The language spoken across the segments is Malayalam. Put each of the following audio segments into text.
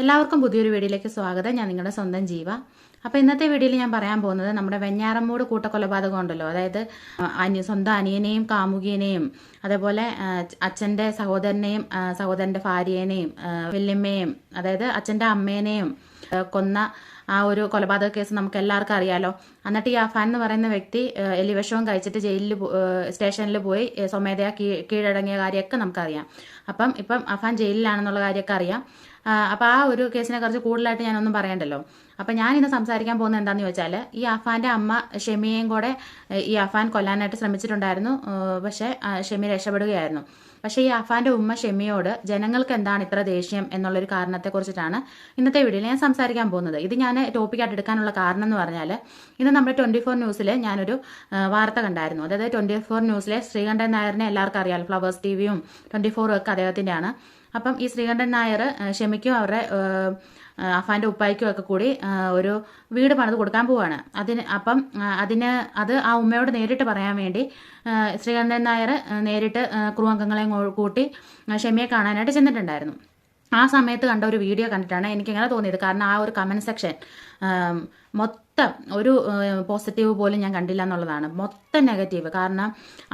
എല്ലാവർക്കും പുതിയൊരു വീഡിയോയിലേക്ക് സ്വാഗതം. ഞാൻ നിങ്ങളുടെ സ്വന്തം ജീവ. അപ്പോൾ ഇന്നത്തെ വീഡിയോയിൽ ഞാൻ പറയാൻ പോകുന്നത് നമ്മുടെ വെഞ്ഞാറമ്മൂട് കൂട്ടക്കൊലപാതകം ഉണ്ടല്ലോ. അതായത് അനി സ്വന്തം അനിയനെയും കാമുകിയനെയും അതേപോലെ അച്ഛന്റെ സഹോദരനെയും സഹോദരന്റെ ഭാര്യേനെയും വല്യമ്മയെയും അതായത് അച്ഛന്റെ അമ്മേനെയും കൊന്ന ആ ഒരു കൊലപാതക കേസ് നമുക്ക് എല്ലാവർക്കും അറിയാലോ. എന്നിട്ട് ഈ അഫാൻ എന്ന് പറയുന്ന വ്യക്തി എലിവിഷവും കഴിച്ചിട്ട് ജയിലിൽ സ്റ്റേഷനിൽ പോയി സ്വമേധയാ കീഴടങ്ങിയ കാര്യമൊക്കെ നമുക്കറിയാം. അപ്പം ഇപ്പം അഫാൻ ജയിലിലാണെന്നുള്ള കാര്യമൊക്കെ അറിയാം. അപ്പം ആ ഒരു കേസിനെ കുറിച്ച് കൂടുതലായിട്ട് ഞാനൊന്നും പറയണ്ടല്ലോ. അപ്പം ഞാനിന്ന് സംസാരിക്കാൻ പോകുന്നത് എന്താണെന്ന് ചോദിച്ചാൽ ഈ അഫാന്റെ അമ്മ ഷെമിയെയും കൂടെ ഈ അഫാൻ കൊല്ലാനായിട്ട് ശ്രമിച്ചിട്ടുണ്ടായിരുന്നു. പക്ഷേ ഷെമി രക്ഷപ്പെടുകയായിരുന്നു. പക്ഷേ ഈ അഫാന്റെ ഉമ്മ ഷെമിയോട് ജനങ്ങൾക്ക് എന്താണ് ഇത്ര ദേഷ്യം എന്നുള്ളൊരു കാരണത്തെക്കുറിച്ചിട്ടാണ് ഇന്നത്തെ വീഡിയോയിൽ ഞാൻ സംസാരിക്കാൻ പോകുന്നത്. ഇത് ഞാൻ ടോപ്പിക്കായിട്ട് എടുക്കാനുള്ള കാരണം എന്ന് പറഞ്ഞാൽ ഇന്ന് നമ്മുടെ ട്വന്റി ഫോർ ന്യൂസിൽ ഞാനൊരു വാർത്ത കണ്ടായിരുന്നു. അതായത് ട്വന്റി ഫോർ ന്യൂസിലെ ശ്രീകണ്ഠൻ നായറിനെ എല്ലാവർക്കും അറിയാം ഫ്ലവേഴ്സ് ടി വിയും ട്വന്റി ഫോറും ഒക്കെ അദ്ദേഹത്തിന്റെയാണ് അപ്പം ഈ ശ്രീകണ്ഠൻ നായർ ഷമിക്കും അവരുടെ അഫാന്റെ ഉപ്പായ്ക്കും ഒക്കെ കൂടി ഒരു വീട് പണിത് കൊടുക്കാൻ പോവാണ്. അതിന് അപ്പം അതിന് അത് ആ ഉമ്മയോട് നേരിട്ട് പറയാൻ വേണ്ടി ശ്രീകണ്ഠൻ നായർ നേരിട്ട് ക്രൂ അംഗങ്ങളെയും കൂട്ടി ഷമിയെ കാണാനായിട്ട് ചെന്നിട്ടുണ്ടായിരുന്നു. ആ സമയത്ത് കണ്ട ഒരു വീഡിയോ കണ്ടിട്ടാണ് എനിക്കിങ്ങനെ തോന്നിയത്. കാരണം ആ ഒരു കമന്റ് സെക്ഷൻ മൊത്തം ഒരു പോസിറ്റീവ് പോലും ഞാൻ കണ്ടില്ല എന്നുള്ളതാണ്. മൊത്തം നെഗറ്റീവ് കാരണം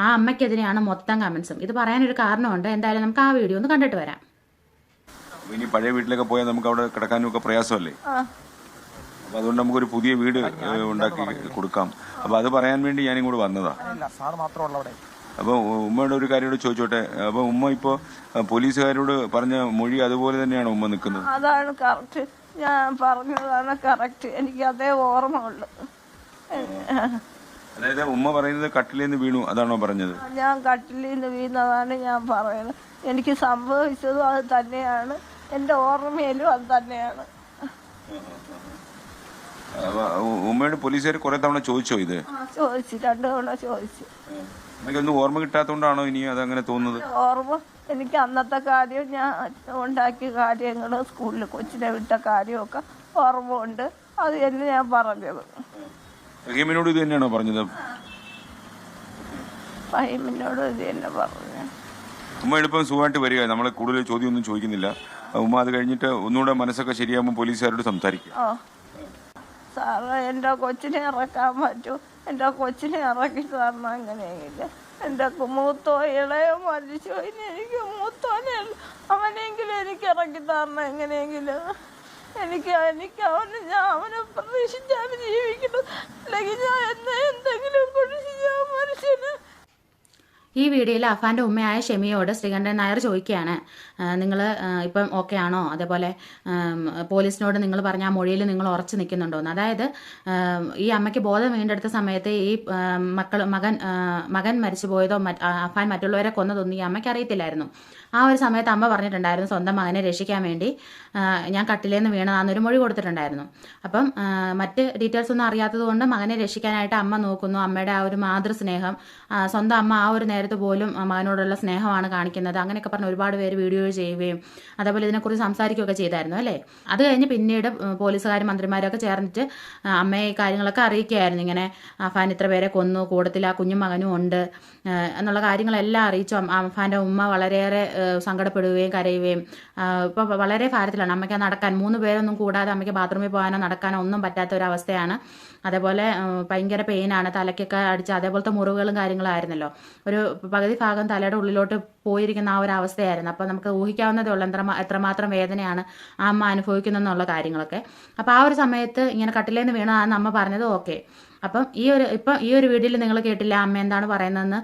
ആ അമ്മയ്ക്കെതിരെയാണ് മൊത്തം കമൻസും ഇത് പറയാനൊരു കാരണമുണ്ട്. എന്തായാലും നമുക്ക് ആ വീഡിയോ ഒന്ന് കണ്ടിട്ട് വരാം. ഇനി പഴയ വീട്ടിലൊക്കെ പോയാൽ നമുക്ക് അവിടെ കിടക്കാനും ഒക്കെ പ്രയാസമല്ലേ അപ്പൊ അതുകൊണ്ട് നമുക്കൊരു പുതിയ വീട് ഉണ്ടാക്കി കൊടുക്കാം. അപ്പൊ അത് പറയാൻ വേണ്ടി ഞാൻ ഇങ്ങോട്ട് വന്നതാ അപ്പൊ ഉമ്മയുടെ ഒരു കാര്യം കൂടെ ചോദിച്ചോട്ടെ? അപ്പൊ ഉമ്മ ഇപ്പോ പോലീസുകാരോട് പറഞ്ഞ മൊഴി അതുപോലെ തന്നെയാണ് ഉമ്മ നിൽക്കുന്നത്? അതാണ് കറക്റ്റ് ഞാൻ പറഞ്ഞതാണ് കറക്റ്റ് എനിക്ക് അതേ ഓർമ്മ ഉള്ളു. അതായത് ഉമ്മ പറയുന്നത് കട്ടിലിൽ നിന്ന് വീണു അതാണോ പറഞ്ഞത്? ഞാൻ കട്ടിലിൽ നിന്ന് വീണതാണ് ഞാൻ പറയുന്നത്. എനിക്ക് സംഭവിച്ചതും അത് തന്നെയാണ്. എന്റെ ഓർമ്മയിലും അത് തന്നെയാണ്. ഉമ്മയോട് പോലീസുകാർ കുറെ തവണ ചോദിച്ചോ ഇത്? ചോദിച്ചു. രണ്ടു തവണ ചോദിച്ചു. എനിക്കൊന്നും ഓർമ്മ കിട്ടാത്തോണ്ടാണോ ഇനി അതങ്ങനെ തോന്നുന്നത്? ഓർമ്മ എനിക്ക് അന്നത്തെ കാര്യം ഞാൻ ഉണ്ടാക്കിയ കാര്യങ്ങൾ സ്കൂളിൽ കൊച്ചിനെ വിട്ട കാര്യമൊക്കെ ഓർമ്മ ഉണ്ട് അത് തന്നെ ഞാൻ പറഞ്ഞത്. റഹീമിനോട് ഇത് തന്നെയാണോ പറഞ്ഞത്? റഹീമിനോട് ഇത് തന്നെ പറഞ്ഞു ഉമ്മ എളുപ്പം സുഖമായിട്ട് വരിക. നമ്മളെ കൂടുതൽ ചോദ്യമൊന്നും ചോദിക്കുന്നില്ല. ഉമ്മ അത് കഴിഞ്ഞിട്ട് ഒന്നുകൂടെ മനസ്സൊക്കെ ശരിയാകുമ്പോൾ പോലീസുകാരോട് സംസാരിക്കും. ആ. സാറ് എന്റെ കൊച്ചിനെ ഇറക്കാൻ പറ്റൂ. എന്റെ കൊച്ചിനെ ഇറക്കി തരണം. എങ്ങനെയെങ്കിലും എന്റെ കു- മൂത്തോ ഇളയോ മരിച്ചു. ഇനി എനിക്ക് മൂത്തോനെ അവനെങ്കിലും എനിക്ക് ഇറക്കി തരണം. എങ്ങനെയെങ്കിലും എനിക്ക് എനിക്ക് അവന് ഞാൻ അവനെ പ്രതീക്ഷിച്ചാണ് ജീവിക്കുന്നത് അല്ലെങ്കിൽ ഞാൻ എന്നെ എന്തെങ്കിലും കുറിച്ച് ഞാൻ മനുഷ്യന് ഈ വീഡിയോയിൽ അഫാന്റെ ഉമ്മയായ ഷെമിയോട് ശ്രീകണ്ഠൻ നായർ ചോദിക്കുകയാണ്. നിങ്ങൾ ഇപ്പം ഓക്കെ ആണോ? അതേപോലെ പോലീസിനോട് നിങ്ങൾ പറഞ്ഞ ആ മൊഴിയിൽ നിങ്ങൾ ഉറച്ചു നിൽക്കുന്നുണ്ടോ എന്ന്. അതായത് ഈ അമ്മയ്ക്ക് ബോധം വീണ്ടെടുത്ത സമയത്ത് ഈ മക്കൾ മകൻ മകൻ മരിച്ചു പോയതോ അഫാൻ മറ്റുള്ളവരെ കൊന്നതൊന്നും ഈ അമ്മയ്ക്ക് അറിയത്തില്ലായിരുന്നു. ആ ഒരു സമയത്ത് അമ്മ പറഞ്ഞിട്ടുണ്ടായിരുന്നു സ്വന്തം മകനെ രക്ഷിക്കാൻ വേണ്ടി ഞാൻ കട്ടിലേന്ന് വീണതാന്നൊരു മൊഴി കൊടുത്തിട്ടുണ്ടായിരുന്നു. അപ്പം മറ്റ് ഡീറ്റെയിൽസ് ഒന്നും അറിയാത്തത് കൊണ്ട് മകനെ രക്ഷിക്കാനായിട്ട് അമ്മ നോക്കുന്നു. അമ്മയുടെ ആ ഒരു മാതൃസ്നേഹം സ്വന്തം അമ്മ ആ ഒരു നേരത്ത് പോലും മകനോടുള്ള സ്നേഹമാണ് കാണിക്കുന്നത്. അങ്ങനെയൊക്കെ പറഞ്ഞ് ഒരുപാട് പേര് വീഡിയോ ചെയ്യുകയും അതേപോലെ ഇതിനെക്കുറിച്ച് സംസാരിക്കുകയൊക്കെ ചെയ്തായിരുന്നു അല്ലേ? അത് കഴിഞ്ഞ് പിന്നീട് പോലീസുകാരും മന്ത്രിമാരൊക്കെ ചേർന്നിട്ട് അമ്മയെ ഈ കാര്യങ്ങളൊക്കെ അറിയിക്കുകയായിരുന്നു. ഇങ്ങനെ അഫാൻ ഇത്ര പേരെ കൊന്നു കൂടത്തിൽ ആ കുഞ്ഞു മകനും ഉണ്ട് എന്നുള്ള കാര്യങ്ങളെല്ലാം അറിയിച്ചു. അഫാന്റെ ഉമ്മ വളരെയേറെ സങ്കടപ്പെടുകയും കരയുകയും ഇപ്പോൾ വളരെ ഭാരത്തിലാണ്. അമ്മയ്ക്ക് നടക്കാൻ മൂന്ന് പേരൊന്നും കൂടാതെ അമ്മയ്ക്ക് ബാത്റൂമിൽ പോകാനോ നടക്കാനോ ഒന്നും പറ്റാത്ത ഒരു അവസ്ഥയാണ്. അതേപോലെ ഭയങ്കര പെയിനാണ് തലയ്ക്കൊക്കെ അടിച്ച് അതേപോലത്തെ മുറിവുകളും കാര്യങ്ങളായിരുന്നല്ലോ ഒരു പകുതി ഭാഗം തലയുടെ ഉള്ളിലോട്ട് പോയിരിക്കുന്ന ആ ഒരു അവസ്ഥയായിരുന്നു. അപ്പോൾ നമുക്ക് ഊഹിക്കാവുന്നതേ ഉള്ളൂ എത്ര എത്രമാത്രം വേദനയാണ് ആ അമ്മ അനുഭവിക്കുന്നതെന്നുള്ള കാര്യങ്ങളൊക്കെ. അപ്പോൾ ആ ഒരു സമയത്ത് ഇങ്ങനെ കട്ടിലേന്ന് വീണതാണെന്ന് അമ്മ പറഞ്ഞത് ഓക്കെ. അപ്പം ഈ ഒരു ഇപ്പം ഈ ഒരു വീഡിയോയിൽ നിങ്ങൾ കേട്ടില്ല അമ്മ എന്താണ് പറയുന്നതെന്ന്?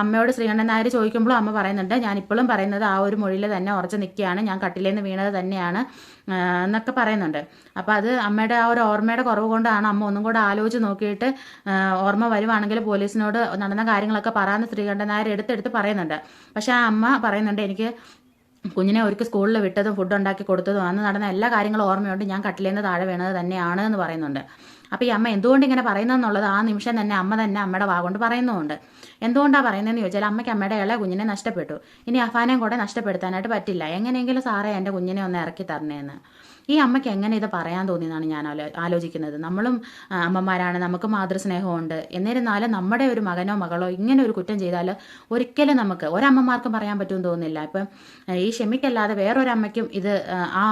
അമ്മയോട് ശ്രീകണ്ഠൻ നായർ ചോദിക്കുമ്പോഴും അമ്മ പറയുന്നുണ്ട് ഞാൻ ഇപ്പോഴും പറയുന്നത് ആ ഒരു മൊഴിയിൽ തന്നെ ഉറച്ചു നിൽക്കുകയാണ് ഞാൻ കട്ടിലേന്ന് വീണത് തന്നെയാണ് എന്നൊക്കെ പറയുന്നുണ്ട്. അപ്പോൾ അത് അമ്മയുടെ ആ ഒരു ഓർമ്മയുടെ കുറവ് കൊണ്ടാണ് അമ്മ ഒന്നും കൂടെ ആലോചിച്ച് നോക്കിയിട്ട് ഓർമ്മ വരുവാണെങ്കിൽ പോലീസിനോട് നടന്ന കാര്യങ്ങളൊക്കെ പറയാമെന്ന് ശ്രീകണ്ഠൻ നായർ എടുത്തെടുത്ത് പറയുന്നുണ്ട്. പക്ഷേ ആ അമ്മ പറയുന്നുണ്ട് എനിക്ക് കുഞ്ഞിനെ ഒരു സ്കൂളിൽ വിട്ടതും ഫുഡ് ഉണ്ടാക്കി കൊടുത്തതും അന്ന് നടന്ന എല്ലാ കാര്യങ്ങളും ഓർമ്മയുണ്ട് ഞാൻ കട്ടിലേന്ന് താഴെ വീണത് തന്നെയാണ് എന്ന് പറയുന്നുണ്ട്. അപ്പോൾ ഈ അമ്മ എന്തുകൊണ്ട് ഇങ്ങനെ പറയുന്നതെന്നുള്ളത് ആ നിമിഷം തന്നെ അമ്മ തന്നെ അമ്മയുടെ വാ കൊണ്ട് പറയുന്നുമുണ്ട്. എന്തുകൊണ്ടാണ് പറയുന്നതെന്ന് ചോദിച്ചാൽ അമ്മയ്ക്ക് അമ്മയുടെ ഇള കുഞ്ഞിനെ നഷ്ടപ്പെട്ടു. ഇനി അഫാനെയും കൂടെ നഷ്ടപ്പെടുത്താനായിട്ട് പറ്റില്ല. എങ്ങനെയെങ്കിലും സാറേ എന്റെ കുഞ്ഞിനെ ഒന്ന് ഇറക്കി തരണേന്ന്. ഈ അമ്മയ്ക്ക് എങ്ങനെ ഇത് പറയാൻ തോന്നിയെന്നാണ് ഞാൻ ആലോ ആലോചിക്കുന്നത്. നമ്മളും അമ്മമാരാണ് നമുക്ക് മാതൃസ്നേഹമുണ്ട്. എന്നിരുന്നാലും നമ്മുടെ ഒരു മകനോ മകളോ ഇങ്ങനെ ഒരു കുറ്റം ചെയ്താൽ ഒരിക്കലും നമുക്ക് ഒരമ്മമാർക്കും പറയാൻ പറ്റുമെന്ന് തോന്നുന്നില്ല. ഇപ്പം ഈ ക്ഷമിക്കല്ലാതെ വേറൊരമ്മയ്ക്കും ഇത് ആ,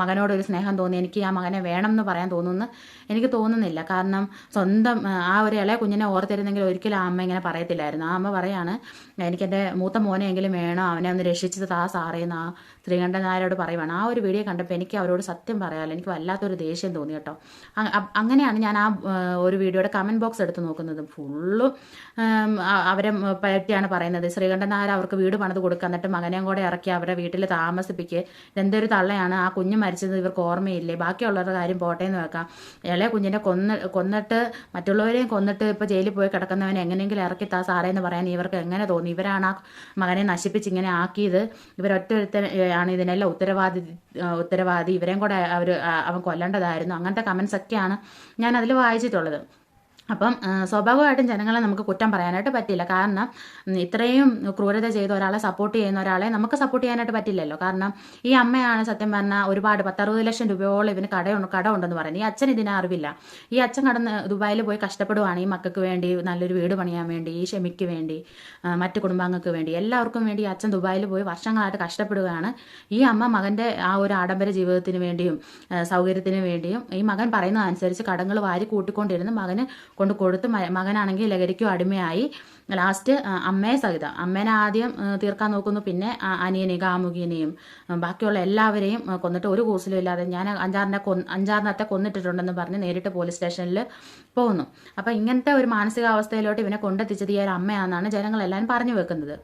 മകനോടൊരു സ്നേഹം തോന്നി എനിക്ക് ആ മകനെ വേണം എന്ന് പറയാൻ തോന്നുന്നു എനിക്ക് തോന്നുന്നില്ല. കാരണം സ്വന്തം ആ ഒരു ഇളയ കുഞ്ഞിനെ ഓർത്തിരുന്നെങ്കിൽ ഒരിക്കലും ആ അമ്മ ഇങ്ങനെ പറയത്തില്ലായിരുന്നു. ആ അമ്മ പറയാണ് എനിക്കെന്റെ മൂത്ത മോനെയെങ്കിലും വേണം? അവനെ ഒന്ന് രക്ഷിച്ചത് ആ സാറേന്ന് ആ ശ്രീകണ്ഠൻ നായരോട് പറയുവാണ്. ആ ഒരു വീഡിയോ കണ്ടപ്പോൾ എനിക്ക് അവരോട് സത്യം പറയാമല്ലോ എനിക്ക് വല്ലാത്തൊരു ദേഷ്യം തോന്നി കേട്ടോ. അങ്ങനെയാണ് ഞാൻ ആ ഒരു വീഡിയോയുടെ കമന്റ് ബോക്സ് എടുത്ത് നോക്കുന്നത്. ഫുള്ളും അവരെ പറ്റിയാണ് പറയുന്നത്. ശ്രീകണ്ഠൻ നായർ അവർക്ക് വീട് പണിത് കൊടുക്കുക എന്നിട്ട് മകനെയും കൂടെ ഇറക്കി അവരെ വീട്ടിൽ താമസിപ്പിക്കുക ഇതെന്തൊരു തള്ളയാണ്. ആ കുഞ്ഞ് മരിച്ചത് ഇവർക്ക് ഓർമ്മയില്ലേ? ബാക്കിയുള്ളവരുടെ കാര്യം പോട്ടെ എന്ന് വെക്കാം. ഇളയ കുഞ്ഞിനെ കൊന്ന് കൊന്നിട്ട് മറ്റുള്ളവരെയും കൊന്നിട്ട് ഇപ്പോൾ ജയിലിൽ പോയി കിടക്കുന്നവനെ എങ്ങനെയെങ്കിലും ഇറക്കി താ സാറേ എന്ന് പറയാൻ ഇവർക്ക് എങ്ങനെ തോന്നി? ഇവരാണ് ആ മകനെ നശിപ്പിച്ച് ഇങ്ങനെ ആക്കിയത്. ഇവരൊറ്റ ആണ് ഇതിനെല്ലാം ഉത്തരവാദി ഉത്തരവാദി. ഇവരെയും കൂടെ അവർ അവൻ കൊല്ലേണ്ടതായിരുന്നു. അങ്ങനത്തെ കമൻസ് ഒക്കെയാണ് ഞാൻ അതിൽ വായിച്ചിട്ടുള്ളത്. അപ്പം സ്വാഭാവികമായിട്ടും ജനങ്ങളെ നമുക്ക് കുറ്റം പറയാനായിട്ട് പറ്റില്ല. കാരണം ഇത്രയും ക്രൂരത ചെയ്ത ഒരാളെ സപ്പോർട്ട് ചെയ്യുന്ന ഒരാളെ നമുക്ക് സപ്പോർട്ട് ചെയ്യാനായിട്ട് പറ്റില്ലല്ലോ. കാരണം ഈ അമ്മയാണ് സത്യം പറഞ്ഞാൽ ഒരുപാട് പത്തറുപത് ലക്ഷം രൂപയോളം ഇവന് കടയുണ്ട് കട ഉണ്ടെന്ന് പറയുന്നത്. ഈ അച്ഛൻ ഇതിനെ അറിവില്ല. ഈ അച്ഛൻ കടന്ന് ദുബായിൽ പോയി കഷ്ടപ്പെടുവാണ്. ഈ മക്കൾക്ക് വേണ്ടി നല്ലൊരു വീട് പണിയാൻ വേണ്ടി ഈ ഷെമിക്ക് വേണ്ടി മറ്റു കുടുംബാംഗങ്ങൾക്ക് വേണ്ടി. എല്ലാവർക്കും വേണ്ടി അച്ഛൻ ദുബായിൽ പോയി വർഷങ്ങളായിട്ട് കഷ്ടപ്പെടുകയാണ്. ഈ അമ്മ മകന്റെ ആ ഒരു ആഡംബര ജീവിതത്തിന് വേണ്ടിയും സൗകര്യത്തിന് വേണ്ടിയും ഈ മകൻ പറയുന്നതനുസരിച്ച് കടങ്ങൾ വാരി കൂട്ടിക്കൊണ്ടിരുന്ന് മകന് കൊണ്ട് കൊടുത്ത് മകനാണെങ്കിൽ ലഹരിക്കും അടിമയായി. ലാസ്റ്റ് അമ്മയെ സഹിതം. അമ്മേനെ ആദ്യം തീർക്കാൻ നോക്കുന്നു. പിന്നെ അനിയനെയും കാമുകിനെയും ബാക്കിയുള്ള എല്ലാവരെയും കൊന്നിട്ട് ഒരു കൂസലും ഇല്ലാതെ ഞാൻ അഞ്ചാറിനെ കൊ അഞ്ചാറിനത്തെ കൊന്നിട്ടിട്ടുണ്ടെന്ന് പറഞ്ഞ് നേരിട്ട് പോലീസ് സ്റ്റേഷനിൽ പോകുന്നു. അപ്പം ഇങ്ങനത്തെ ഒരു മാനസികാവസ്ഥയിലോട്ട് ഇവനെ കൊണ്ടെത്തിച്ചത് ഈ ഒരു അമ്മയാണെന്നാണ് ജനങ്ങളെല്ലാവരും പറഞ്ഞു വെക്കുന്നത്.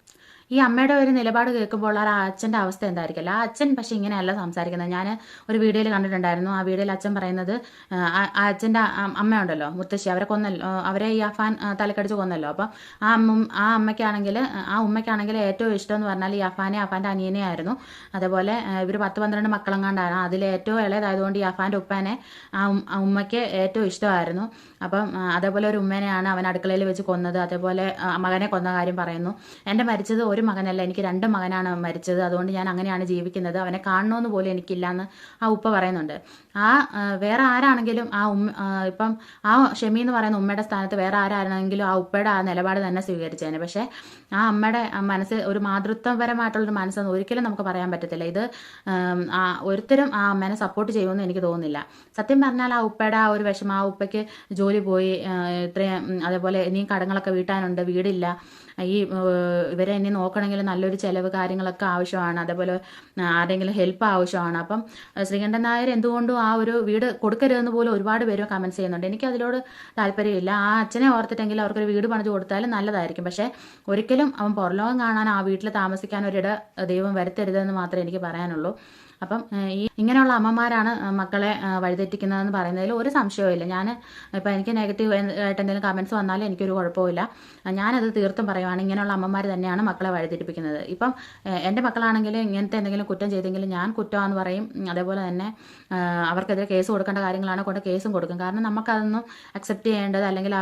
ഈ അമ്മയുടെ ഒരു നിലപാട് കേൾക്കുമ്പോൾ ആ അച്ഛന്റെ അവസ്ഥ എന്തായിരിക്കില്ല ആ അച്ഛൻ പക്ഷെ ഇങ്ങനെയല്ല സംസാരിക്കുന്നത്. ഞാൻ ഒരു വീഡിയോയിൽ കണ്ടിട്ടുണ്ടായിരുന്നു. ആ വീഡിയോയിൽ അച്ഛൻ പറയുന്നത് ആ, അച്ഛന്റെ അമ്മയുണ്ടല്ലോ മുത്തശ്ശി അവരെ കൊന്നല്ലോ അവരെ ഈ അഫാൻ തലക്കടിച്ച് കൊന്നല്ലോ. അപ്പം ആ അമ്മ ആ അമ്മയ്ക്കാണെങ്കിൽ ആ ഉമ്മയ്ക്കാണെങ്കിൽ ഏറ്റവും ഇഷ്ടം എന്ന് പറഞ്ഞാൽ ഈ അഫാനെ അഫാന്റെ അനിയനെ ആയിരുന്നു. അതേപോലെ ഇവർ പത്ത് പന്ത്രണ്ട് മക്കളെങ്ങാണ്ടായിരുന്നു അതിൽ ഏറ്റവും ഇളയതായതുകൊണ്ട് ഈ അഫാന്റെ ഉപ്പാനെ ആ ഉമ്മയ്ക്ക് ഏറ്റവും ഇഷ്ടമായിരുന്നു. അപ്പം അതേപോലെ ഒരു ഉമ്മേനെയാണ് അവൻ അടുക്കളയിൽ വെച്ച് കൊന്നത്. അതേപോലെ മകനെ കൊന്ന കാര്യം പറയുന്നു. എന്റെ മരിച്ചത് ഒരു മകനല്ല എനിക്ക് രണ്ട് മകനാണ് മരിച്ചത്. അതുകൊണ്ട് ഞാൻ അങ്ങനെയാണ് ജീവിക്കുന്നത്. അവനെ കാണണമെന്ന് പോലും എനിക്കില്ല എന്ന് ആ ഉപ്പ പറയുന്നുണ്ട്. ആ വേറെ ആരാണെങ്കിലും ആ ഉമ്മ ഇപ്പം ആ ഷെമി എന്ന് പറയുന്ന ഉമ്മയുടെ സ്ഥാനത്ത് വേറെ ആരാണെങ്കിലും ആ ഉപ്പയുടെ ആ നിലപാട് തന്നെ സ്വീകരിച്ചേനെ. പക്ഷേ ആ അമ്മയുടെ മനസ്സ് ഒരു മാതൃത്വപരമായിട്ടുള്ളൊരു മനസ്സൊന്നും ഒരിക്കലും നമുക്ക് പറയാൻ പറ്റത്തില്ല. ഇത് ഒരുത്തരും ആ അമ്മേനെ സപ്പോർട്ട് ചെയ്യുമെന്ന് എനിക്ക് തോന്നുന്നില്ല. സത്യം പറഞ്ഞാൽ ആ ഉപ്പയുടെ ആ ഒരു വിഷമം ആ ഉപ്പയ്ക്ക് ജോലി പോയി ഇത്രയും അതേപോലെ ഇനിയും കടങ്ങളൊക്കെ വീട്ടാനുണ്ട് വീടില്ല. ഈ ഇവരെ ഇനി നോക്കണമെങ്കിൽ നല്ലൊരു ചിലവ് കാര്യങ്ങളൊക്കെ ആവശ്യമാണ്. അതേപോലെ ആരെങ്കിലും ഹെൽപ്പ് ആവശ്യമാണ്. അപ്പം ശ്രീകണ്ഠൻ നായർ എന്തുകൊണ്ടും ഒരു വീട് കൊടുക്കരുതെന്ന് പോലും ഒരുപാട് പേര് കമൻസ് ചെയ്യുന്നുണ്ട്. എനിക്ക് അതിനോട് താല്പര്യമില്ല. ആ അച്ഛനെ ഓർത്തിട്ടെങ്കിൽ അവർക്കൊരു വീട് പണിത് കൊടുത്താലും നല്ലതായിരിക്കും. പക്ഷേ ഒരിക്കലും അവൻ പുറലോകം കാണാൻ ആ വീട്ടിൽ താമസിക്കാൻ ഒരിട ദൈവം വരുത്തരുതെന്ന് മാത്രമേ എനിക്ക് പറയാനുള്ളൂ. അപ്പം ഈ ഇങ്ങനെയുള്ള അമ്മമാരാണ് മക്കളെ വഴിതെറ്റിക്കുന്നതെന്ന് പറയുന്നതിൽ ഒരു സംശയവുമില്ല ഞാൻ ഇപ്പം എനിക്ക് നെഗറ്റീവ് ആയിട്ട് എന്തെങ്കിലും കമൻസ് വന്നാലും എനിക്കൊരു കുഴപ്പമില്ല ഞാനത് തീർത്തും പറയുവാണ് ഇങ്ങനെയുള്ള അമ്മമാർ തന്നെയാണ് മക്കളെ വഴിതെറ്റിപ്പിക്കുന്നത്. ഇപ്പം എന്റെ മക്കളാണെങ്കിൽ ഇങ്ങനത്തെ എന്തെങ്കിലും കുറ്റം ചെയ്തെങ്കിൽ ഞാൻ കുറ്റമാണെന്ന് പറയും. അതേപോലെ തന്നെ അവർക്കെതിരെ കേസ് കൊടുക്കേണ്ട കാര്യങ്ങളാണ് കൊണ്ട് കേസും കൊടുക്കും. കാരണം നമുക്കതൊന്നും അക്സെപ്റ്റ് ചെയ്യേണ്ടത് അല്ലെങ്കിൽ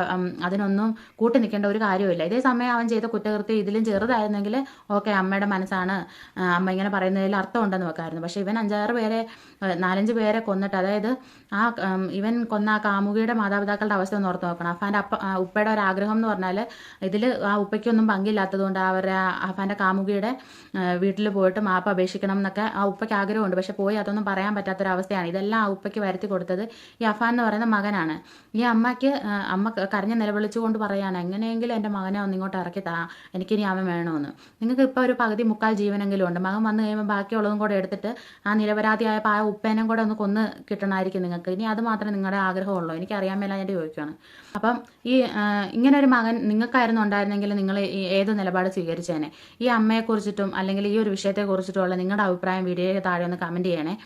അതിനൊന്നും കൂട്ടി നിൽക്കേണ്ട ഒരു കാര്യമില്ല ഇതേ സമയം അവൻ ചെയ്ത കുറ്റകൃത്യം ഇതിലും ചെറുതായിരുന്നെങ്കിൽ ഓക്കെ അമ്മയുടെ മനസ്സാണ് അമ്മ ഇങ്ങനെ പറയുന്നതിൽ അർത്ഥമുണ്ടെന്ന് വെക്കായിരുന്നു. പക്ഷേ ഇവൻ അഞ്ചാറ് പേരെ നാലഞ്ച് പേരെ കൊന്നിട്ട് അതായത് ആ ഇവൻ കൊന്ന ആ കാമുകിയുടെ മാതാപിതാക്കളുടെ അവസ്ഥ ഒന്ന് ഓർത്ത് നോക്കണം. അഫാന്റെ അപ്പ ഉപ്പയുടെ ഒരു ആഗ്രഹം എന്ന് പറഞ്ഞാൽ ഇതിൽ ആ ഉപ്പയ്ക്കൊന്നും പങ്കില്ലാത്തതുകൊണ്ട് അവരെ അഫാന്റെ കാമുകിയുടെ വീട്ടിൽ പോയിട്ട് മാപ്പ് അപേക്ഷിക്കണം എന്നൊക്കെ ആ ഉപ്പയ്ക്ക് ആഗ്രഹമുണ്ട്. പക്ഷെ പോയി അതൊന്നും പറയാൻ പറ്റാത്തൊരവസ്ഥയാണ് ഇതെല്ലാം ആ ഉപ്പയ്ക്ക് വരുത്തി കൊടുത്തത് ഈ അഫാൻ എന്ന് പറയുന്ന മകനാണ്. ഈ അമ്മയ്ക്ക് അമ്മ കരഞ്ഞ് നിലവിളിച്ചുകൊണ്ട് പറയാണ് എങ്ങനെയെങ്കിലും എന്റെ മകനെ ഒന്ന് ഇങ്ങോട്ട് ഇറക്കി താ. എനിക്കിനി അവൻ വേണമെന്ന് നിങ്ങൾക്ക് ഇപ്പോൾ ഒരു പകുതി മുക്കാൽ ജീവനെങ്കിലും ഉണ്ട്. മകൻ വന്നു കഴിയുമ്പോൾ ബാക്കിയുള്ളതും കൂടെ എടുത്തിട്ട് ആ നിരപരാധിയായ പായ ഉപ്പേനം കൂടെ ഒന്ന് കൊന്ന് കിട്ടണമായിരിക്കും നിങ്ങൾക്ക്. ഇനി അത് മാത്രമേ നിങ്ങളുടെ ആഗ്രഹമുള്ളൂ. എനിക്കറിയാൻ മേല ഞാൻ ചോദിക്കുകയാണ് അപ്പം ഈ ഇങ്ങനെ ഒരു മകൻ നിങ്ങൾക്കായിരുന്നു ഉണ്ടായിരുന്നെങ്കിൽ നിങ്ങൾ ഏത് നിലപാട് സ്വീകരിച്ചേനെ? ഈ അമ്മയെക്കുറിച്ചിട്ടും അല്ലെങ്കിൽ ഈ ഒരു വിഷയത്തെക്കുറിച്ചിട്ടുള്ള നിങ്ങളുടെ അഭിപ്രായം വീഡിയോയുടെ താഴെ ഒന്ന് കമന്റ് ചെയ്യണേ.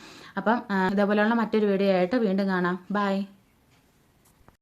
അപ്പം ഇതേപോലെയുള്ള മറ്റൊരു വീഡിയോ ആയിട്ട് വീണ്ടും കാണാം. ബൈ